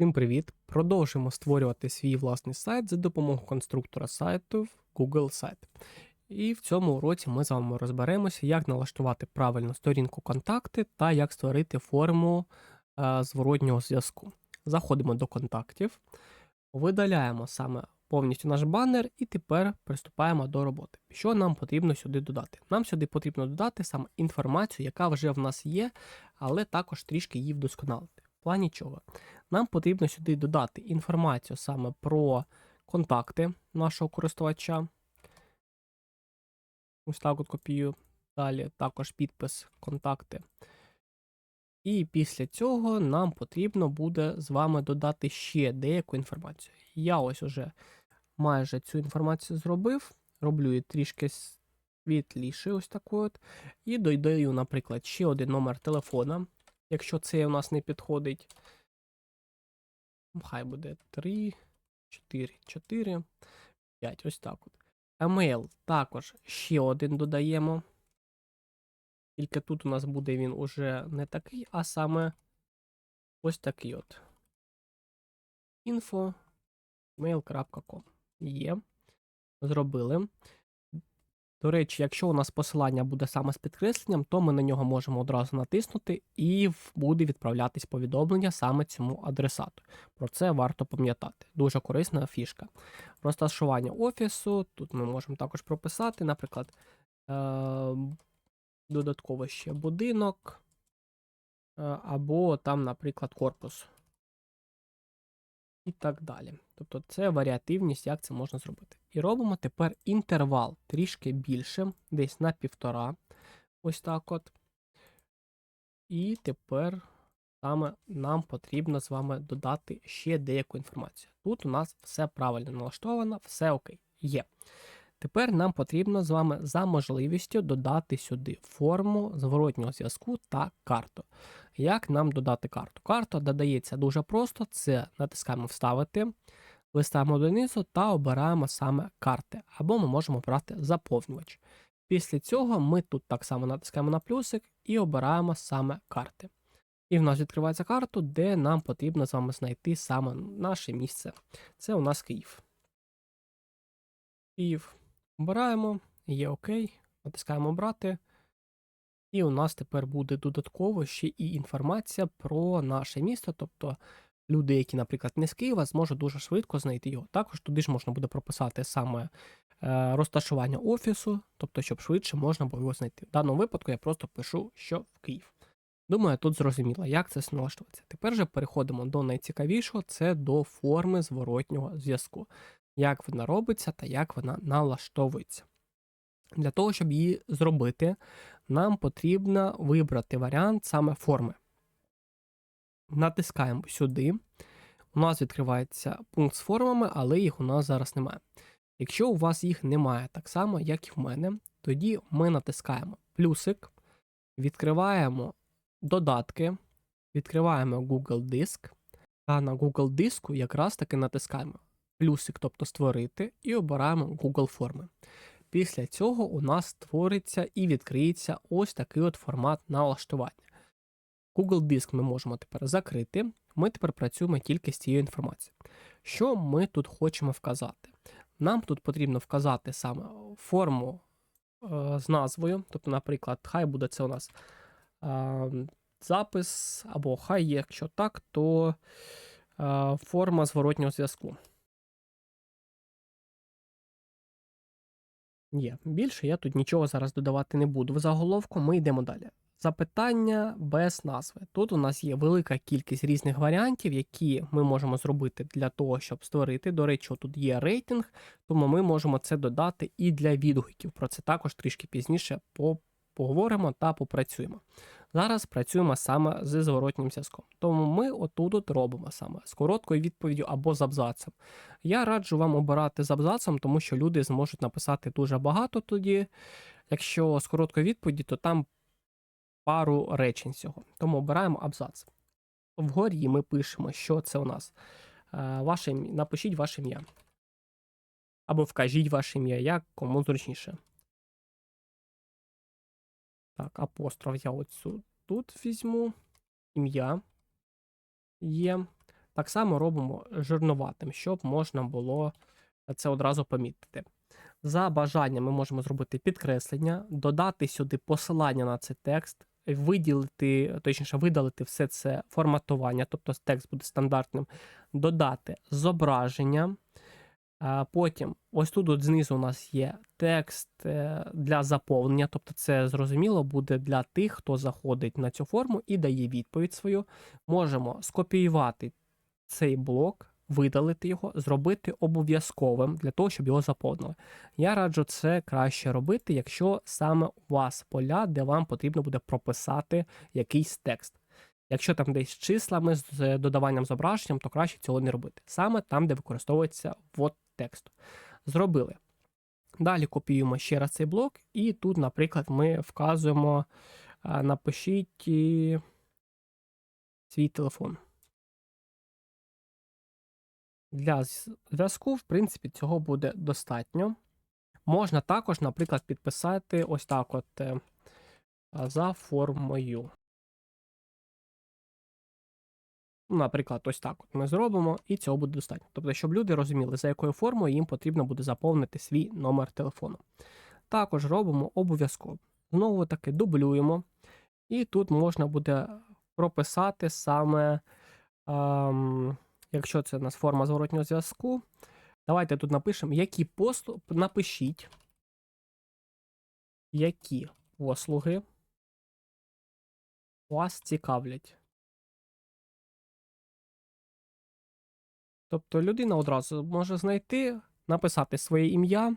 Всім привіт! Продовжимо створювати свій власний сайт за допомогою конструктора сайту Google Сайт. І в цьому уроці ми з вами розберемося, як налаштувати правильну сторінку контакти та як створити форму е, зворотнього зв'язку. Заходимо до контактів, видаляємо саме повністю наш банер, і тепер приступаємо до роботи. Що нам потрібно сюди додати? Нам сюди потрібно додати саме інформацію, яка вже в нас є, але також трішки її вдосконалити. Плані чого? Нам потрібно сюди додати інформацію саме про контакти нашого користувача. Ось так от копію. Далі також підпис контакти. І після цього нам потрібно буде з вами додати ще деяку інформацію. Я ось уже майже цю інформацію зробив. Роблю її трішки світліше, ось такою от. І додаю, наприклад, ще один номер телефона, якщо це у нас не підходить. Хай буде 3, 4, 4, 5. Ось так от. Емейл також ще один додаємо. Тільки тут у нас буде він уже не такий, а саме ось такий от. info. Є. Зробили. До речі, якщо у нас посилання буде саме з підкресленням, то ми на нього можемо одразу натиснути і буде відправлятись повідомлення саме цьому адресату. Про це варто пам'ятати. Дуже корисна фішка. Розташування офісу. Тут ми можемо також прописати, наприклад, е- додатково ще будинок, е або там, наприклад, корпус. І так далі. Тобто це варіативність, як це можна зробити. І робимо тепер інтервал трішки більше, десь на півтора. Ось так от. І тепер саме нам потрібно з вами додати ще деяку інформацію. Тут у нас все правильно налаштовано, все окей. Є. Тепер нам потрібно з вами за можливістю додати сюди форму зворотнього зв'язку та карту. Як нам додати карту? Карта додається дуже просто: це натискаємо Вставити, листаємо донизу та обираємо саме карти, або ми можемо обрати заповнювач. Після цього ми тут так само натискаємо на плюсик і обираємо саме карти. І в нас відкривається карта, де нам потрібно з вами знайти саме наше місце. Це у нас Київ. Київ. Обираємо, є ОК, натискаємо обрати. І у нас тепер буде додатково ще і інформація про наше місто. Тобто люди, які, наприклад, не з Києва, зможуть дуже швидко знайти його. Також туди ж можна буде прописати саме е, розташування офісу, тобто, щоб швидше можна було його знайти. В даному випадку я просто пишу, що в Київ. Думаю, тут зрозуміло, як це налаштовується. Тепер же переходимо до найцікавішого це до форми зворотнього зв'язку. Як вона робиться та як вона налаштовується. Для того, щоб її зробити, нам потрібно вибрати варіант саме форми. Натискаємо сюди. У нас відкривається пункт з формами, але їх у нас зараз немає. Якщо у вас їх немає так само, як і в мене, тоді ми натискаємо плюсик, відкриваємо додатки, відкриваємо Google Диск, а на Google диску якраз таки натискаємо плюсик, тобто створити, і обираємо Google форми. Після цього у нас створиться і відкриється ось такий от формат налаштування. Google Диск ми можемо тепер закрити. Ми тепер працюємо тільки з цією інформацією. Що ми тут хочемо вказати? Нам тут потрібно вказати саме форму е, з назвою, тобто, наприклад, хай буде це у нас е, запис, або хай, якщо так, то е, форма зворотнього зв'язку. Є. Більше я тут нічого зараз додавати не буду. В заголовку ми йдемо далі. Запитання без назви. Тут у нас є велика кількість різних варіантів, які ми можемо зробити для того, щоб створити. До речі, тут є рейтинг, тому ми можемо це додати і для відгуків. Про це також трішки пізніше поговоримо та попрацюємо. Зараз працюємо саме з зворотнім зв'язком. Тому ми отут робимо саме з короткою відповіддю або з абзацем. Я раджу вам обирати з абзацем, тому що люди зможуть написати дуже багато тоді. Якщо з короткою відповіді, то там пару речень всього. Тому обираємо абзац. Вгорі ми пишемо, що це у нас. Е, ваше, Напишіть ваше ім'я. Або вкажіть ваше ім'я, як кому зручніше. Так, апостроф я оцю тут візьму. Ім'я є. Так само робимо жирнуватим, щоб можна було це одразу помітити. За бажанням ми можемо зробити підкреслення, додати сюди посилання на цей текст, виділити, точніше, видалити все це форматування, тобто текст буде стандартним, додати зображення. Потім, ось тут от знизу у нас є текст е, для заповнення, тобто це зрозуміло буде для тих, хто заходить на цю форму і дає відповідь свою. Можемо скопіювати цей блок, видалити його, зробити обов'язковим для того, щоб його заповнили. Я раджу це краще робити, якщо саме у вас поля, де вам потрібно буде прописати якийсь текст. Якщо там десь з числами, з додаванням зображенням, то краще цього не робити. Саме там, де використовується ввод тексту. Зробили. Далі копіюємо ще раз цей блок, і тут, наприклад, ми вказуємо, напишіть свій телефон. Для зв'язку, в принципі, цього буде достатньо. Можна також, наприклад, підписати ось так: от е, за формою. Наприклад, ось так от ми зробимо, і цього буде достатньо. Тобто, щоб люди розуміли, за якою формою їм потрібно буде заповнити свій номер телефону. Також робимо обов'язково. Знову таки дублюємо, і тут можна буде прописати саме, ем, якщо це у нас форма зворотнього зв'язку. Давайте тут напишемо, які послуги. Напишіть, які послуги вас цікавлять. Тобто людина одразу може знайти, написати своє ім'я,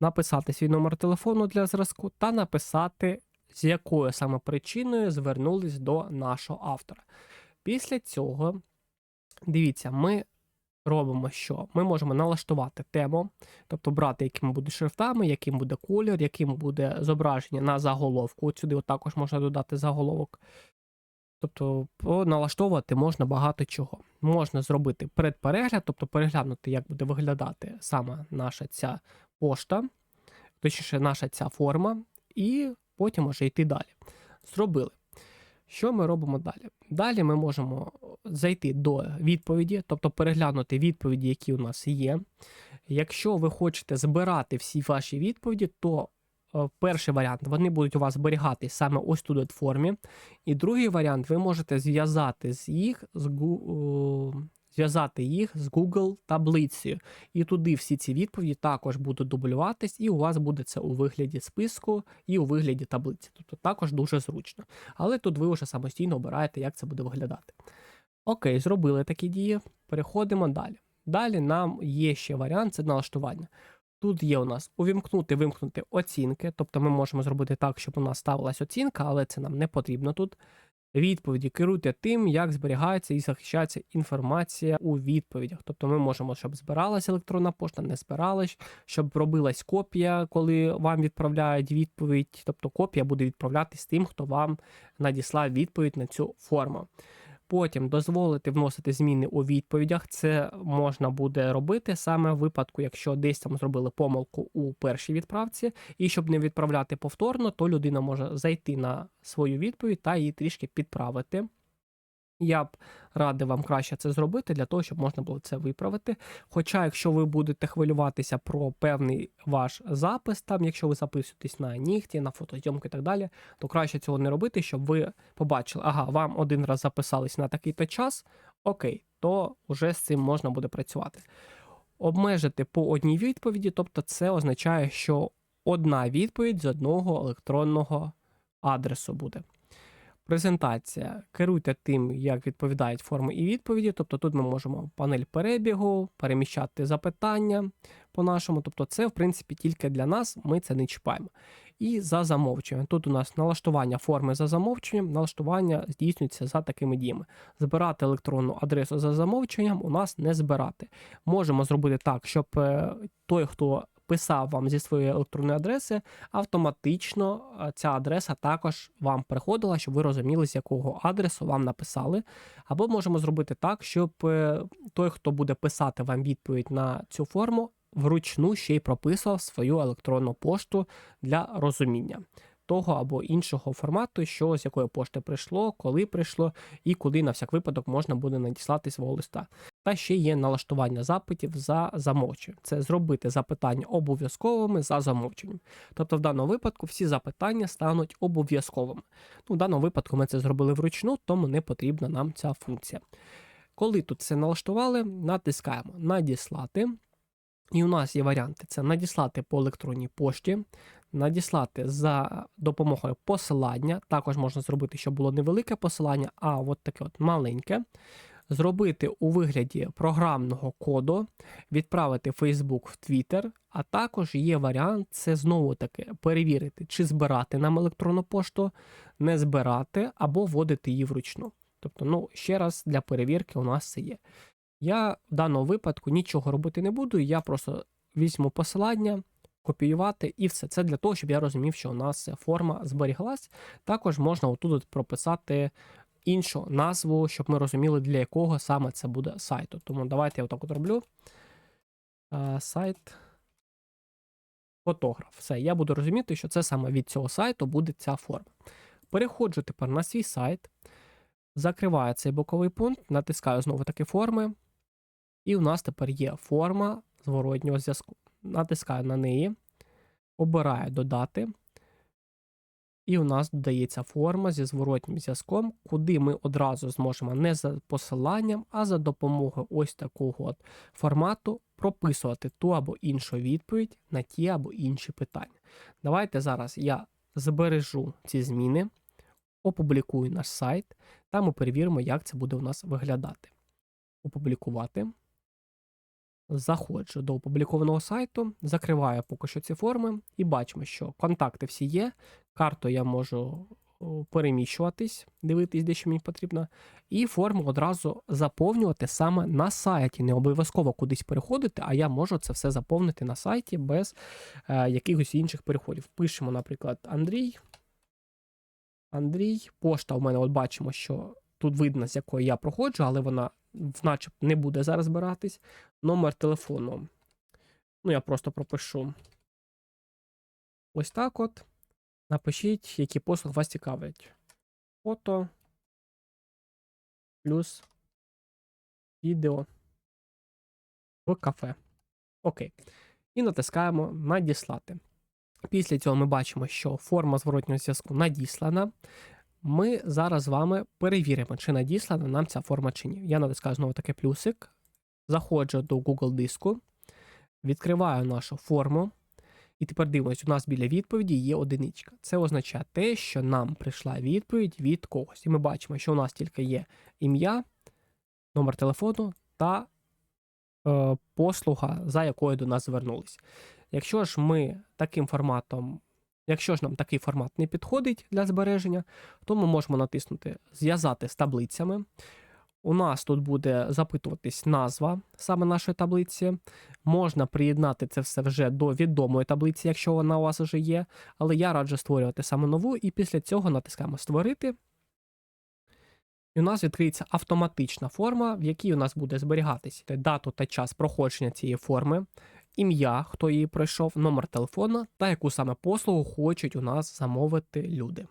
написати свій номер телефону для зразку та написати, з якою саме причиною звернулись до нашого автора. Після цього, дивіться, ми робимо що? Ми можемо налаштувати тему, тобто брати, якими будуть шрифтами, яким буде колір, яким буде зображення на заголовку. От сюди от також можна додати заголовок. Тобто налаштовувати можна багато чого. Можна зробити предперегляд, тобто переглянути, як буде виглядати саме наша ця пошта, точніше, наша ця форма, і потім може йти далі. Зробили. Що ми робимо далі? Далі ми можемо зайти до відповіді, тобто переглянути відповіді, які у нас є. Якщо ви хочете збирати всі ваші відповіді, то е, перший варіант вони будуть у вас зберігатись саме ось тут от формі. І другий варіант ви можете зв'язати з їх з зв'язати їх з Google таблицею. І туди всі ці відповіді також будуть дублюватись, і у вас буде це у вигляді списку і у вигляді таблиці. Тобто також дуже зручно. Але тут ви вже самостійно обираєте, як це буде виглядати. Окей, зробили такі дії. Переходимо далі. Далі нам є ще варіант це налаштування. Тут є у нас увімкнути, вимкнути оцінки, тобто ми можемо зробити так, щоб у нас ставилась оцінка, але це нам не потрібно тут. Відповіді керуйте тим, як зберігається і захищається інформація у відповідях. Тобто ми можемо, щоб збиралась електронна пошта, не збиралась, щоб робилась копія, коли вам відправляють відповідь. Тобто копія буде відправлятись тим, хто вам надіслав відповідь на цю форму. Потім дозволити вносити зміни у відповідях. Це можна буде робити саме в випадку, якщо десь там зробили помилку у першій відправці, і щоб не відправляти повторно, то людина може зайти на свою відповідь та її трішки підправити. Я б радив вам краще це зробити для того, щоб можна було це виправити. Хоча, якщо ви будете хвилюватися про певний ваш запис, там, якщо ви записуєтесь на нігті, на фотозйомку і так далі, то краще цього не робити, щоб ви побачили, ага, вам один раз записались на такий-то час, окей, то вже з цим можна буде працювати. Обмежити по одній відповіді, тобто це означає, що одна відповідь з одного електронного адресу буде. Презентація. Керуйте тим, як відповідають форми і відповіді. Тобто тут ми можемо панель перебігу, переміщати запитання по-нашому. Тобто, це, в принципі, тільки для нас, ми це не чіпаємо. І за замовчуванням. Тут у нас налаштування форми за замовчуванням, налаштування здійснюється за такими діями. Збирати електронну адресу за замовчуванням у нас не збирати. Можемо зробити так, щоб е, той, хто писав вам зі своєї електронної адреси, автоматично е, ця адреса також вам приходила, щоб ви розуміли, з якого адресу вам написали. Або можемо зробити так, щоб е, той, хто буде писати вам відповідь на цю форму, вручну ще й прописував свою електронну пошту для розуміння. того або іншого формату, що з якої пошти прийшло, коли прийшло, і куди на всяк випадок можна буде надіслати свого листа. Та ще є налаштування запитів за замовченням. Це зробити запитання обов'язковими за замовченням. Тобто, в даному випадку всі запитання стануть обов'язковими. Ну, в даному випадку ми це зробили вручну, тому не потрібна нам ця функція. Коли тут все налаштували, натискаємо Надіслати. І у нас є варіанти: це надіслати по електронній пошті, надіслати за допомогою посилання. Також можна зробити, щоб було невелике посилання, а от таке от маленьке. Зробити у вигляді програмного коду, відправити Facebook в Twitter, а також є варіант це знову таки перевірити, чи збирати нам електронну пошту, не збирати або вводити її вручну. Тобто, ну, ще раз для перевірки у нас це є. Я в даному випадку нічого робити не буду, я просто візьму посилання, копіювати і все. Це для того, щоб я розумів, що у нас форма зберіглась. Також можна отут прописати іншу назву, щоб ми розуміли, для якого саме це буде сайту. Тому давайте я отак от роблю. А, сайт. Фотограф. Все, я буду розуміти, що це саме від цього сайту буде ця форма. Переходжу тепер на свій сайт, закриваю цей боковий пункт, натискаю знову таки форми. І у нас тепер є форма зворотнього зв'язку. Натискаю на неї, обираю додати. І у нас додається форма зі зворотнім зв'язком, куди ми одразу зможемо не за посиланням, а за допомогою ось такого от формату прописувати ту або іншу відповідь на ті або інші питання. Давайте зараз я збережу ці зміни, опублікую наш сайт, та ми перевіримо, як це буде у нас виглядати. Опублікувати. Заходжу до опублікованого сайту, закриваю поки що ці форми, і бачимо, що контакти всі є. Карту я можу переміщуватись, дивитись, де що мені потрібно, і форму одразу заповнювати саме на сайті. Не обов'язково кудись переходити, а я можу це все заповнити на сайті без е, якихось інших переходів. Пишемо, наприклад, Андрій. Андрій, пошта у мене, от бачимо, що тут видно, з якої я проходжу, але вона начеб не буде зараз збиратись. Номер телефону. Ну, я просто пропишу. Ось так от. Напишіть, які послуги вас цікавлять. Фото плюс відео в кафе. Окей. І натискаємо Надіслати. Після цього ми бачимо, що форма зворотнього зв'язку надіслана. Ми зараз з вами перевіримо, чи надіслана нам ця форма чи ні. Я натискаю знову таки плюсик, заходжу до Google диску, відкриваю нашу форму. І тепер дивимось, у нас біля відповіді є одиничка. Це означає те, що нам прийшла відповідь від когось. І ми бачимо, що у нас тільки є ім'я, номер телефону та е, послуга, за якою до нас звернулись. Якщо ж ми таким форматом Якщо ж нам такий формат не підходить для збереження, то ми можемо натиснути Зв'язати з таблицями. У нас тут буде запитуватись назва саме нашої таблиці. Можна приєднати це все вже до відомої таблиці, якщо вона у вас вже є. Але я раджу створювати саме нову, і після цього натискаємо Створити. І у нас відкриється автоматична форма, в якій у нас буде зберігатися дату та час проходження цієї форми, ім'я, хто її пройшов, номер телефона та яку саме послугу хочуть у нас замовити люди.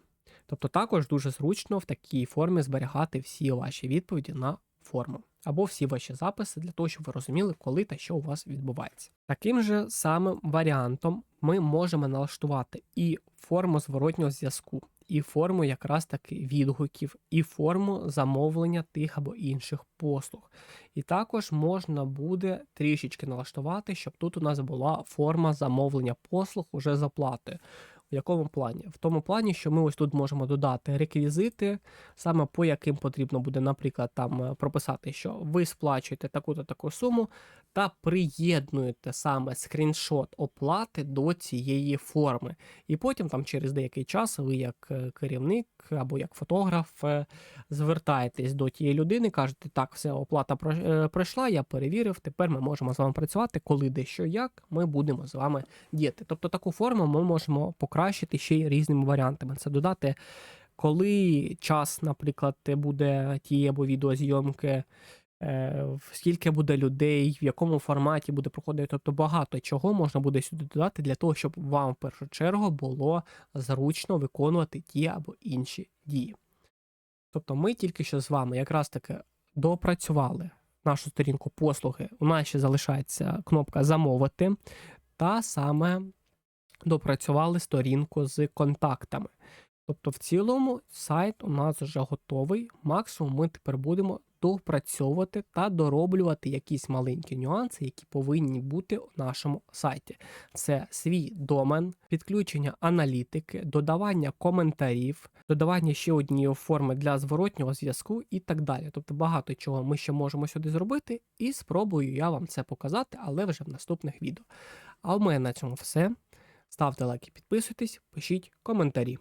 Тобто також дуже зручно в такій формі зберігати всі ваші відповіді на форму або всі ваші записи для того, щоб ви розуміли, коли та що у вас відбувається. Таким же самим варіантом ми можемо налаштувати і форму зворотнього зв'язку, і форму якраз таки відгуків, і форму замовлення тих або інших послуг. І також можна буде трішечки налаштувати, щоб тут у нас була форма замовлення послуг уже з оплатою. В якому плані? В тому плані, що ми ось тут можемо додати реквізити, саме по яким потрібно буде, наприклад, там е, прописати, що ви сплачуєте таку-то таку суму, та приєднуєте саме скріншот оплати до цієї форми. І потім, там через деякий час, ви, як е, керівник або як фотограф, е, звертаєтесь до тієї людини, кажете, так, все, оплата пройшла, я перевірив, тепер ми можемо з вами працювати, коли де що як, ми будемо з вами діяти. Тобто таку форму ми можемо покращити ще й різними варіантами. Це додати. Коли час, наприклад, буде тієї або відеозйомки е, скільки буде людей, в якому форматі буде проходити. Тобто багато чого можна буде сюди додати для того, щоб вам в першу чергу було зручно виконувати ті або інші дії. Тобто ми тільки що з вами якраз таки допрацювали нашу сторінку послуги. У нас ще залишається кнопка замовити, та саме допрацювали сторінку з контактами. Тобто, в цілому сайт у нас вже готовий. Максимум ми тепер будемо допрацьовувати та дороблювати якісь маленькі нюанси, які повинні бути у нашому сайті. Це свій домен, підключення аналітики, додавання коментарів, додавання ще однієї форми для зворотнього зв'язку і так далі. Тобто багато чого ми ще можемо сюди зробити, і спробую я вам це показати, але вже в наступних відео. А в мене на цьому все. Ставте лайки, підписуйтесь, пишіть коментарі.